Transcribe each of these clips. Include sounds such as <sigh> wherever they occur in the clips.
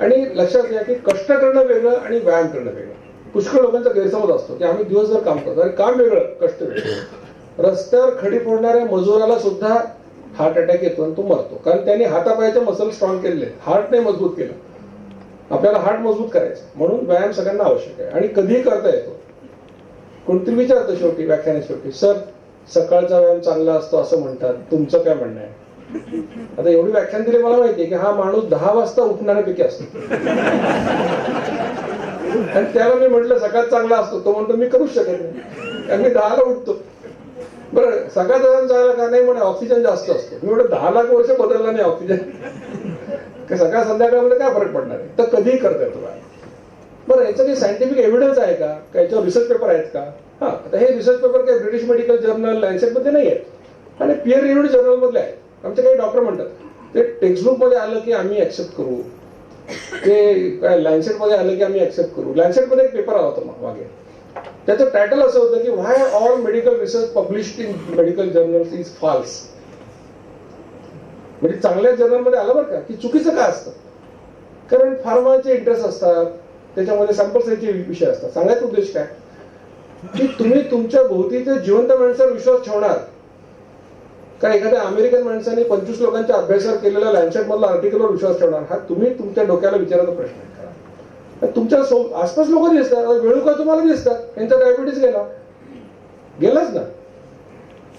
आणि लक्षात घ्या की कष्ट करणं वेगळं आणि व्यायाम करणं वेगळं. पुष्कळ लोकांचा गैरसमज असतो की आम्ही दिवसभर काम करतो आणि काम वेगळं कष्ट वेगळं. रस्त्यावर खडी फोडणाऱ्या मजुराला सुद्धा हार्ट अटॅक येतो आणि तो मरतो. कारण त्यांनी हातापायाचे मसल स्ट्रॉंग केलेले. हार्ट नाही मजबूत केलं. आपल्याला हार्ट मजबूत करायचं. म्हणून व्यायाम सगळ्यांना आवश्यक आहे. आणि कधीही करता येतो. कोणतरी विचारतं शेवटी व्याख्याना शेवटी. सर सकाळचा व्यायाम चांगला असतो असं म्हणतात. तुमचं काय म्हणणं आहे? आता एवढी व्याख्यान दिले मला माहितीये की हा माणूस दहा वाजता उठणाऱ्यापैकी असतो. आणि त्याला मी म्हटलं सकाळ चांगला असतो. तो म्हणतो मी करूच शकत नाही. कारण मी दहाला उठतो. बरं सकाळ व्यायाम चांगला का नाही म्हणे ऑक्सिजन जास्त असतो. मी म्हणतो दहा लाख वर्ष बदलला नाही ऑक्सिजन. सकाळ संध्याकाळमध्ये काय फरक पडणार आहे? तर कधीही करता येतो बरं याचं काही सायंटिफिक एव्हिडन्स आहे का? याच्यावर रिसर्च पेपर आहेत का? हा आता हे रिसर्च पेपर काही ब्रिटिश मेडिकल जर्नल लॅन्सेटमध्ये नाही आहेत. आणि पिअर रिव्ह्यूड जर्नलमधले आहेत. आमचे काही डॉक्टर म्हणतात. ते टेक्स्टबुकमध्ये आलं की आम्ही ऍक्सेप्ट करू. ते काय लॅन्सेटमध्ये आलं की आम्ही ऍक्सेप्ट करू. लॅन्सेटमध्ये एक पेपर आला होता मागे त्याचं टायटल असं होतं की why all medical research publish in medical journals is false म्हणजे चांगल्या जर्नलमध्ये आलं बरं का की चुकीचं काय असतं? कारण फार्माचे इंटरेस्ट असतात त्याच्यामध्ये सॅम्पल्सचे विषय असतात. सांगायचा उद्देश काय? की तुम्ही तुमच्या भोवतीच्या जिवंत माणसावर विश्वास ठेवणार का एखाद्या अमेरिकन माणसाने पंचवीस लोकांच्या अभ्यासावर केलेल्या लँडसेट मधला आर्टिकलवर विश्वास ठेवणार. हा तुम्ही तुमच्या डोक्याला विचारायचा प्रश्न आहे. तुमच्या सो- आसपास लोक दिसतात. आता वेळू का तुम्हाला दिसतात? त्यांचा डायबिटीस गेला. गेलाच ना.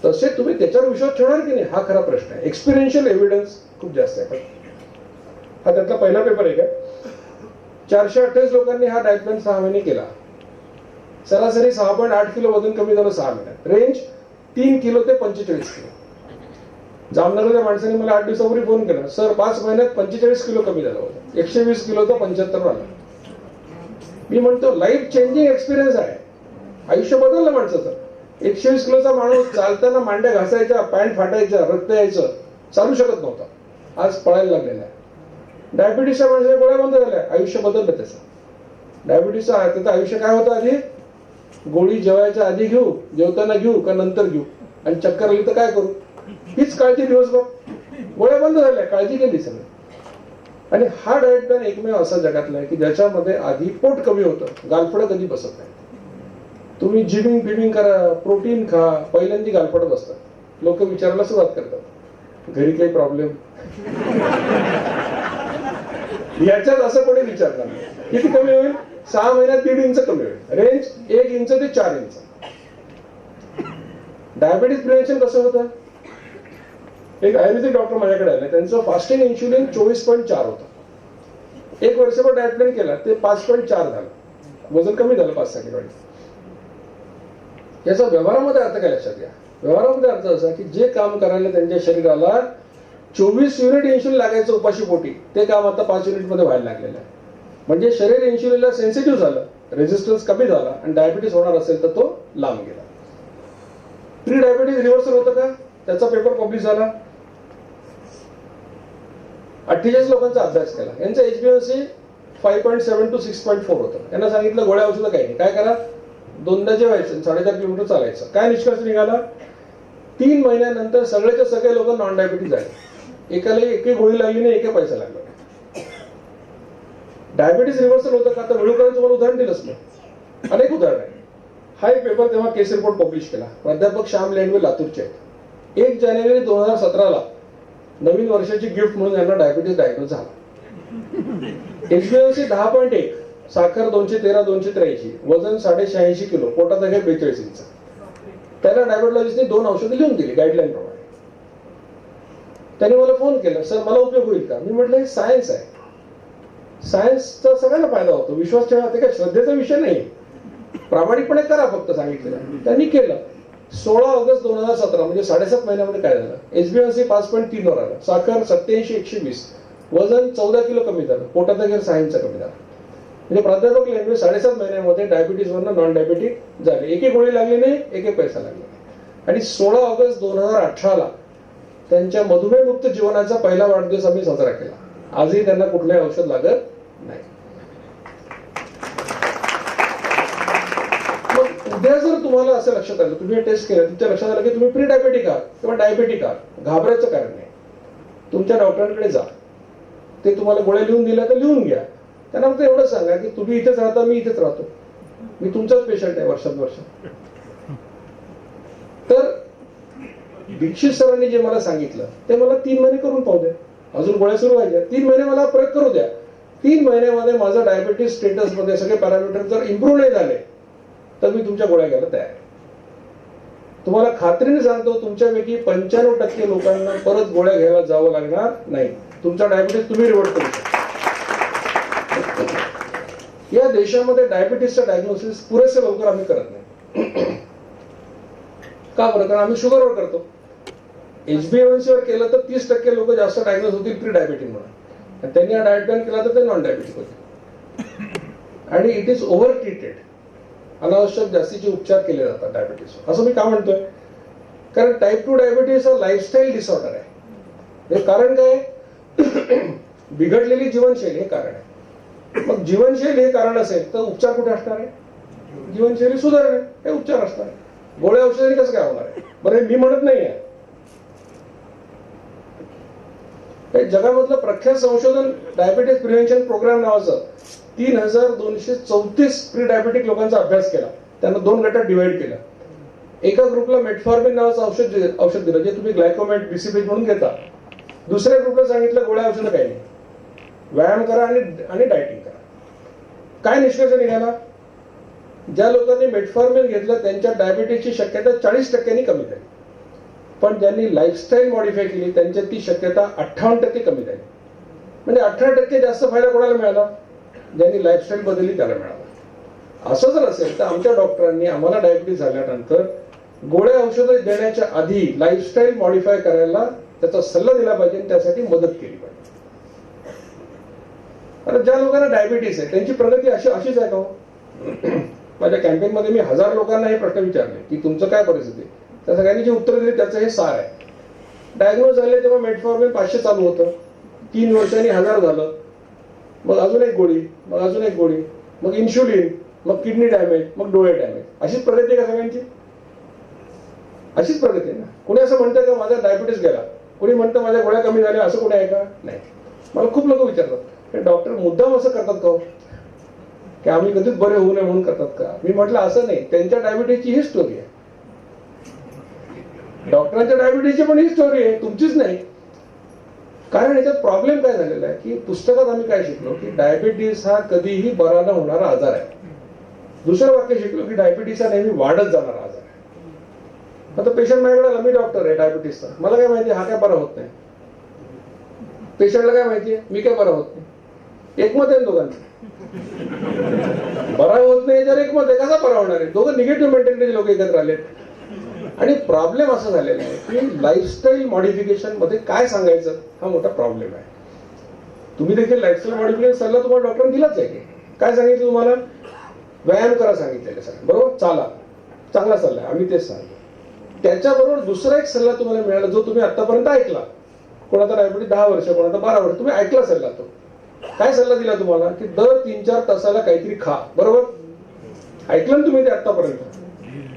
तसे तुम्ही त्याच्यावर विश्वास ठेवणार की नाही? हा खरा प्रश्न आहे. एक्सपिरियन्शियल एव्हिडन्स खूप जास्त आहे. हा त्यातला पहिला पेपर आहे का? चारशे अठ्ठावीस लोकांनी हा डाएट प्लॅन सहा महिने केला. सरासरी सहा पॉईंट आठ किलो वजन कमी झालं सहा महिन्यात. रेंज तीन किलो ते पंचेचाळीस किलो. जामनगरच्या माणसाने मला आठ दिवसापूर्वी फोन केला. सर पाच महिन्यात पंचेचाळीस किलो कमी झालं होता. एकशे वीस किलो तर पंच्याहत्तर आला मी म्हणतो लाईफ चेंजिंग एक्सपिरियन्स आहे. आयुष्य बदललं माणसाचं. एकशे वीस किलोचा माणूस चालताना मांड्या घासायच्या पॅन्ट फाटायच्या रक्त यायचं चालू शकत नव्हता. आज पळायला लागलेला आहे. डायबिटीसच्या माणसाच्या गोळ्या बंद झाल्या. आयुष्य बदललं त्याचं. डायबिटीसचा त्याचं आयुष्य काय होतं आधी? गोळी जेवायच्या आधी घेऊ जेवताना घेऊ का नंतर घेऊ? आणि चक्कर आली तर काय करू? हीच काळजी दिवसभर. गोळ्या बंद झाल्या काळजी गेली सगळं. आणि हा डाएट प्लॅन एकमेव असा जगातला आहे की ज्याच्यामध्ये आधी पोट कमी होतं गालफडं कधी बसत नाही तुम्ही जिमिंग बिमिंग करा प्रोटीन खा पहिल्यांदी गालफडं बसतात. लोक विचारायला सुरुवात करतात. घरी काही प्रॉब्लेम? याच्यात असं कोणी विचारणार नाही. किती कमी होईल? सहा महिन्यात दीड इंच कमी होईल. रेंज एक इंच ते चार इंच. डायबेटीस प्रिव्हेन्शन कसं होतं? एक आयुर्वेदिक डॉक्टर माझ्याकडे आले. त्यांचं फास्टिंग इन्शुलिन चोवीस पॉईंट चार होतं. एक वर्षभर डायट प्लॅन केला ते पाच पॉईंट चार झालं. वजन कमी झालं पाच सहा किलो याचा व्यवहारामध्ये अर्थ काय लक्षात घ्या? व्यवहारामध्ये अर्थ असा की जे काम करायला त्यांच्या शरीराला चोवीस युनिट इन्शुलिन लागायचं उपाशी पोटी ते काम आता पाच युनिटमध्ये व्हायला लागलेलं आहे. म्हणजे शरीर इन्शुलिनला सेन्सिटिव्ह झालं रेजिस्टन्स कमी झाला आणि डायबिटीस होणार असेल तर तो लांब गेला. प्री डायबिटीस रिव्हर्सल होतं का? त्याचा पेपर पब्लिश झाला. अठ्ठेचाळीस लोकांचा अभ्यास केला. यांचं एचबीएनसी five point seven to six point four होतं. यांना सांगितलं गोळ्या औषधं काही नाही. काय करा? दोनदा जेवायचं साडेचार किलोमीटर चालायचं. काय निष्कर्ष निघाला? तीन महिन्यानंतर सगळेचे सगळे लोक नॉन डायबिटीज झाले. एकाला एकही गोळी लागली नाही एके पैसा लागला डायबिटीज रिव्हर्सल होतं का? तर वेळूकरांचं तुम्हाला उदाहरण दिलंच नाही अनेक उदाहरण आहे हा एक पेपर तेव्हा केस रिपोर्ट पब्लिश केला. प्राध्यापक श्याम लेंडवे लातूरचे आहेत. एक जानेवारी दोन हजार सतराला नवीन वर्षाची गिफ्ट म्हणून यांना डायबिटीस डायग्नोज झाला. एचबीएनसी दहा पॉईंट एक साखर दोनशे तेरा दोनशे त्र्याऐंशी वजन साडे शहाऐंशी किलो पोटात आहे बेचाळीस इंच त्याला डायबेटॉलॉजिस्टने दोन औषधं लिहून दिली गाईडलाईन प्रमाणे. त्याने मला फोन केला सर मला उपयोग होईल का? मी म्हटलं हे सायन्स आहे. सायन्सचा सगळ्यांना फायदा होतो. विश्वास ठेवा ते काय श्रद्धेचा विषय नाही प्रामाणिकपणे करा फक्त सांगितलेलं. त्यांनी केलं. सोळा ऑगस्ट दोन हजार सतरा म्हणजे साडेसात महिन्यामध्ये काय झालं? एसबीएनसी पाच पॉईंट तीन वर आलं. साखर सत्याऐंशी एकशे वीस. वजन चौदा किलो कमी झालं. पोटाचा गेर सहा इंच कमी झाला. म्हणजे प्राध्यापक लेंडवे साडेसात महिन्यामध्ये डायबिटीज वरनं नॉन डायबिटिक झाले. एके गोळी लागली नाही एके पैसा लागला आणि सोळा ऑगस्ट दोन हजार अठराला त्यांच्या मधुमेहमुक्त जीवनाचा पहिला वाढदिवस आम्ही साजरा केला. आजही त्यांना कुठलंही औषध लागत नाही मग उद्या जर तुम्हाला असं लक्षात आलं तुम्ही टेस्ट केलं तुमच्या लक्षात आलं की तुम्ही प्री डायबेटिक आहात किंवा डायबेटिक आहात. घाबरायचं कारण नाही. तुमच्या डॉक्टरांकडे जा. ते तुम्हाला गोळ्या लिहून दिल्या तर लिहून घ्या. त्यांना फक्त एवढं सांगा की तुम्ही इथेच राहता मी इथेच राहतो. मी तुमचाच पेशंट आहे वर्षात वर्ष. तर दीक्षित सरांनी जे मला सांगितलं ते मला तीन महिने करून पाहू द्या. अजून गोळ्या सुरू व्हायच्या. तीन महिने मला प्रयोग करू द्या. तीन महिन्यामध्ये माझा डायबिटीस स्टेटसमध्ये सगळे पॅरामीटर जर इम्प्रूव्ह नाही झाले तर मी तुमच्या गोळ्या घ्यायला तयार आहे. तुम्हाला खात्रीने सांगतो तुमच्यापैकी पंच्याण्णव टक्के लोकांना परत गोळ्या घ्यायला जावं लागणार नाही. तुमचा डायबिटीस तुम्ही रिवर्ट करू शकता. या देशामध्ये डायबिटीसचं डायग्नोसिस पुरेसे लवकर आम्ही करत नाही. का बरं? कारण आम्ही शुगरवर करतो. एचबीएमसी वर केलं तर तीस टक्के लोक जास्त डायग्नोस होतील प्री डायबिटीक म्हणून. आणि त्यांनी हा डायट प्लॅन केला तर ते नॉन डायबिटिक होते आणि इट इज ओव्हर ट्रीटेड अनावश्यक जास्तीचे उपचार केले जातात डायबिटीसवर असं मी का म्हणतोय? कारण टाईप टू डायबिटीस हा लाईफस्टाईल डिसऑर्डर आहे. हे कारण काय <clears throat> बिघडलेली जीवनशैली हे कारण आहे. मग जीवनशैली हे कारण असेल तर उपचार कुठे असणार आहे? जीवनशैली सुधारणे हे उपचार असणार आहे. गोळ्या औषधाने कसं काय होणार आहे? बरं हे मी म्हणत नाही आहे. जगामधलं प्रख्यात संशोधन डायबिटीस प्रिव्हेन्शन प्रोग्राम नावाचं तीन हजार दोनशे चौतीस प्री डायबेटिक लोकांचा अभ्यास केला. त्यांना दोन गटात डिवाइड केला. एका ग्रुपला मेटफॉर्मिन नावाचं औषध औषध दिलं जे तुम्ही ग्लायकोमेट बीसीपी म्हणून घेता. दुसऱ्या ग्रुपला सांगितलं गोळ्या औषधं काही नाही. व्यायाम करा आणि आणि डायटिंग करा. काय निष्कर्ष निघाला? ज्या लोकांनी मेटफॉर्मिन घेतलं त्यांच्या डायबिटीजची शक्यता चाळीस टक्क्यांनी कमी झाली. पण ज्यांनी लाईफस्टाईल मॉडिफाय केली त्यांच्या ती शक्यता अठ्ठावन्न टक्के कमी झाली. म्हणजे अठरा टक्के जास्त फायदा कोणाला मिळाला? ज्यांनी लाईफस्टाईल बदलली त्याला मिळाला. असं जर असेल तर आमच्या डॉक्टरांनी आम्हाला डायबिटीस झाल्यानंतर गोळ्या औषधं देण्याच्या आधी लाईफस्टाईल मॉडिफाय करायला त्याचा सल्ला दिला पाहिजे आणि त्यासाठी मदत केली पाहिजे. आता ज्या लोकांना डायबिटीस आहे त्यांची प्रगती अशी अशीच आहे का हो? <clears throat> माझ्या कॅम्पेन मध्ये मी हजार लोकांना हे प्रश्न विचारले की तुमचं काय परिस्थिती त्या सगळ्यांनी जे उत्तर दिले त्याचं हे सार आहे. डायग्नोज झाले तेव्हा मेटफॉर्मिन पाचशे चालू होतं. तीन वर्षांनी हजार झालं. मग अजून एक गोळी मग अजून एक गोळी मग इन्शुलिन मग किडनी डॅमेज मग डोळे डॅमेज अशीच प्रगती आहे का सगळ्यांची? अशीच प्रगती आहे ना. कोणी असं म्हणतं का माझा डायबिटीस गेला? कोणी म्हणतं माझ्या गोळ्या कमी झाल्या असं कोणी आहे का? नाही. मला खूप लोक विचारतात. हे डॉक्टर मुद्दाम असं करतात का हो? की आम्ही कधीच बरे होऊ नये म्हणून करतात का? मी म्हटलं असं नाही. त्यांच्या डायबिटीसची ही स्टोरी आहे. डॉक्टरांच्या डायबिटीसची पण ही स्टोरी आहे. तुमचीच नाही. कारण याच्यात प्रॉब्लेम काय झालेला आहे की पुस्तकात आम्ही काय शिकलो की डायबिटीस हा कधीही बरा न होणारा आजार आहे. दुसरं वाक्य शिकलो की डायबिटीस हा नेहमी वाढत जाणारा आजार आहे. आता पेशंट माझ्याकडे आला मी डॉक्टर आहे डायबिटीसचा मला काय माहिती हा काय बरा होत नाही. पेशंटला काय माहिती आहे? मी काय बरा होत नाही. एकमत आहे दोघांचं? बरा होत नाही याच्यावर एकमत आहे. कसा बरा होणार आहे? दोघं निगेटिव्ह मेंटॅलिटी लोक एकत्र आले आणि प्रॉब्लेम असा झालेला आहे की लाईफस्टाईल मॉडिफिकेशनमध्ये काय सांगायचं? हा मोठा प्रॉब्लेम आहे. तुम्ही देखील लाईफस्टाईल मॉडिफिकेशन सल्ला तुम्हाला डॉक्टरने दिलाच आहे की? काय सांगितलं तुम्हाला? व्यायाम करा सांगितलेलं सर. बरोबर? चाला. चांगला सल्ला आहे. आम्ही तेच सांगतो. त्याच्याबरोबर दुसरा एक सल्ला तुम्हाला मिळाला जो तुम्ही आतापर्यंत ऐकला. कोणाचा डायबिटीस दहा वर्ष कोणाचा बारा वर्ष तुम्ही ऐकला सल्ला तो. काय सल्ला दिला तुम्हाला? की दर तीन चार तासाला काहीतरी खा. बरोबर? ऐकलं ना तुम्ही ते आतापर्यंत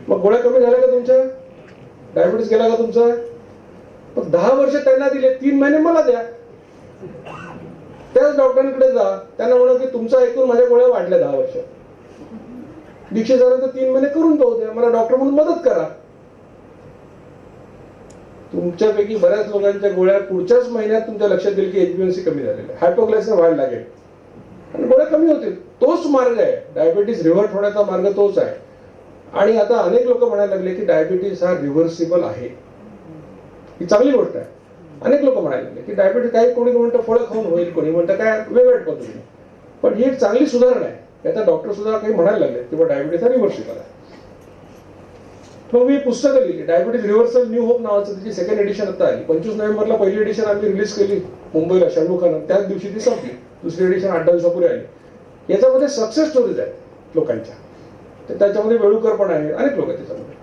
मग गोळ्या कमी झाल्या का तुमच्या? डायबिटीस गेला का तुमचा? मग दहा वर्ष त्यांना दिले तीन महिने मला द्या. त्याच डॉक्टरांकडे जा. त्यांना म्हणा की तुमचा ऐकून माझ्या गोळ्या वाढल्या दहा वर्ष. दीक्षित झाल्यानंतर तीन महिने करून पाहू द्या. मला डॉक्टर म्हणून मदत करा. तुमच्यापैकी बऱ्याच लोकांच्या गोळ्या पुढच्याच महिन्यात तुमच्या लक्षात येईल की एचबीएनसी कमी झालेली हायपोग्लायसिन वाढ लागेल. आणि गोळ्या कमी होतील. तोच मार्ग आहे. डायबिटीस रिव्हर्ट होण्याचा मार्ग तोच आहे. आणि आता अनेक लोक म्हणायला लागले की डायबिटीस हा रिव्हर्सिबल आहे. ही चांगली गोष्ट आहे. अनेक लोक म्हणायला लागले की डायबिटीस काही कोणी म्हणतं फळं खाऊन होईल कोणी म्हणतं काय वेगवेगळ्या पद्धतीने. पण ही एक चांगली सुधारणा आहे. याचा डॉक्टर सुद्धा काही म्हणायला लागले की डायबिटीस हा रिव्हर्सिबल आहे. मग मी पुस्तकं लिहिली. डायबिटीज रिव्हर्सल न्यू होप नावाचं त्याची सेकंड एडिशन आता आली. पंचवीस नोव्हेंबरला पहिली एडिशन आम्ही रिलीज केली. मुंबईला षण्मुखानं त्याच दिवशी ती संपली. दुसरी एडिशन आठ दहा दिवसापूर्वी आली. याच्यामध्ये सक्सेस स्टोरीज आहेत लोकांच्या. तर त्याच्यामध्ये वेळूकर पण आहे अनेक लोक आहेत त्याच्यामध्ये.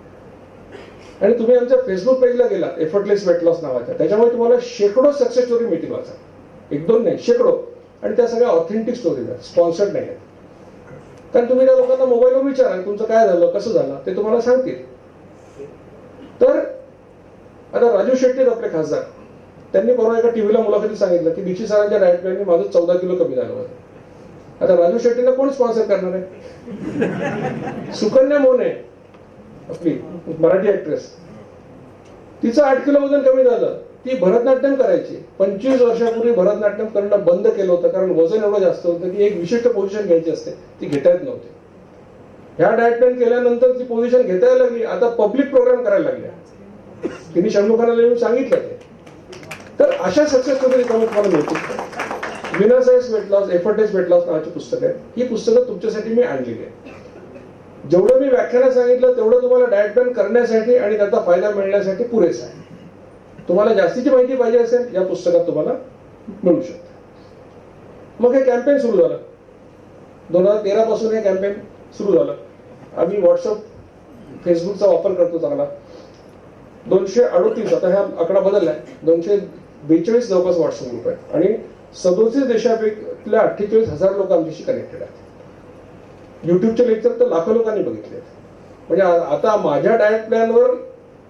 आणि तुम्ही आमच्या फेसबुक पेजला गेलात एफर्टलेस वेट लॉस नावाच्या. त्याच्यामुळे तुम्हाला शेकडो सक्सेस स्टोरी मिळतील वाचा एक दोन नाही शेकडो. आणि त्या सगळ्या ऑथेंटिक स्टोरीज आहेत स्पॉन्सर्ड नाही आहेत. कारण तुम्ही त्या लोकांना मोबाईलवर विचारा तुमचं काय झालं कसं झालं ते तुम्हाला सांगतील. तर आता राजू शेट्टी आपले खासदार. त्यांनी परवा एका टीव्हीला मुलाखतीत सांगितलं की दीक्षित सरांच्या डाएट प्लॅनने माझं चौदा किलो कमी झालं होतं. आता राजू शेट्टीला कोण स्पॉन्सर करणार आहे? सुकन्या मोने आपली मराठी ऍक्ट्रेस तिचं आठ किलो वजन कमी झालं. ती भरतनाट्यम करायची. पंचवीस वर्षापूर्वी भरतनाट्यम करणं बंद केलं होतं कारण वजन एवढं जास्त होतं की एक विशिष्ट पोझिशन घ्यायची असते. ती घेता येत नव्हती. ह्या डायट प्लॅन केल्यानंतर ती पोझिशन घेता यायला लागली. आता पब्लिक प्रोग्राम करायला लागल्या. तिने शणमुखाला येऊन सांगितलं ते. तर अशा सक्सेस स्टोरी तुम्हाला मिळतील. विना science weight loss effortless weight loss नावाची पुस्तक. आहेत ही पुस्तकं तुमच्यासाठी मी आणलेली आहे जेवढं मी व्याख्यानात सांगितलं तेवढं तुम्हाला डायट प्लॅन करण्यासाठी आणि त्याचा फायदा मिळण्यासाठी पुरेसा आहे. तुम्हाला जास्तीची माहिती पाहिजे असेल या पुस्तकात तुम्हाला मिळू शकते. मग हे कॅम्पेन सुरू झालं. दोन हजार तेरा पासून हे कॅम्पेन सुरू झालं. आम्ही व्हॉट्सअप फेसबुकचा वापर करतो चांगला. दोनशे अडोतीस आता हा आकडा बदललाय. दोनशे बेचाळीस जवळपास व्हॉट्सअप ग्रुप आहे. आणि सदोतीस देशापैकीतल्या अठ्ठेचाळीस हजार लोक आमच्याशी कनेक्टेड आहेत. युट्यूबचे लेक्चर तर लाखो लोकांनी बघितले म्हणजे आता माझ्या डाएट प्लॅनवर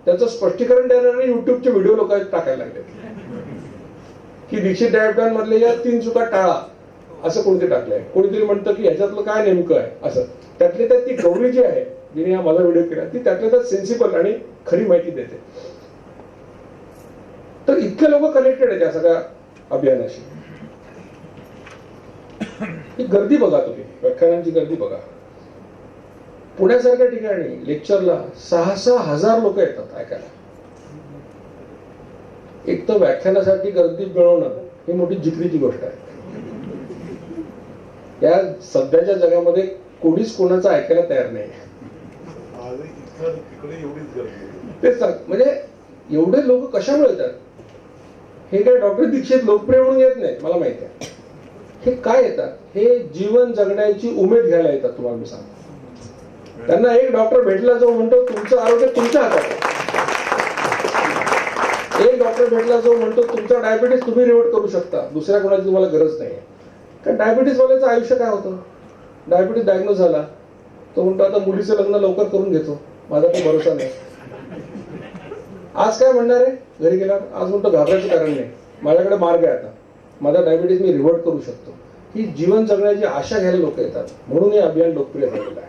त्याचं स्पष्टीकरण देणारे युट्यूबचे व्हिडिओ लोक टाकायला लागले की दीक्षित डायट प्लॅन मधले या तीन चुका टाळा असं कोणते टाकलंय. कोणीतरी म्हणतं की ह्याच्यातलं काय नेमकं आहे असं. त्यातली त्यात ती गौरी जी आहे जिने हा माझा व्हिडिओ केला ती त्यातल्या त्यात सेन्सिबल आणि खरी माहिती देते. तर इतके लोक कनेक्टेड आहेत या सगळ्या अभियानाशी. ही गर्दी बघा तुम्ही. व्याख्यानांची गर्दी बघा. पुण्यासारख्या ठिकाणी लेक्चरला सहा सहा हजार लोक येतात ऐकायला. एक तर व्याख्यानासाठी गर्दी मिळवणं ही मोठी जिकरीची गोष्ट आहे. या सध्याच्या जगामध्ये कोणीच कोणाचं ऐकायला तयार नाही. तेच सांग म्हणजे एवढे लोक कशामुळे येतात? हे काय डॉक्टर दीक्षित लोकप्रिय म्हणून येत नाही मला माहिती आहे. हे काय येतात? हे जीवन जगण्याची उमेद घ्यायला येतात तुम्हाला मी सांगतो. त्यांना एक डॉक्टर भेटला जो म्हणतो तुमचं आरोग्य तुमच्या हातात एक डॉक्टर भेटला जो म्हणतो तुमचा डायबिटीस तुम्ही रिवर्ट करू शकता. दुसऱ्या कोणाची तुम्हाला गरज नाही कारण डायबिटीस वाल्याचं आयुष्य काय होतं? डायबिटीस डायग्नोज झाला. तो म्हणतो आता मुलीचं लग्न लवकर करून घेतो. माझा काही भरोसा नाही. आज काय म्हणणार आहे? घरी गेला आज म्हणतो घाबरायचं कारण नाही. माझ्याकडे मार्ग आहे आता. माझा डायबिटीस मी रिव्हर्ट करू शकतो. ही जीवन जगण्याची आशा घ्यायला लोक येतात. म्हणून हे अभियान लोकप्रिय झालेलं आहे.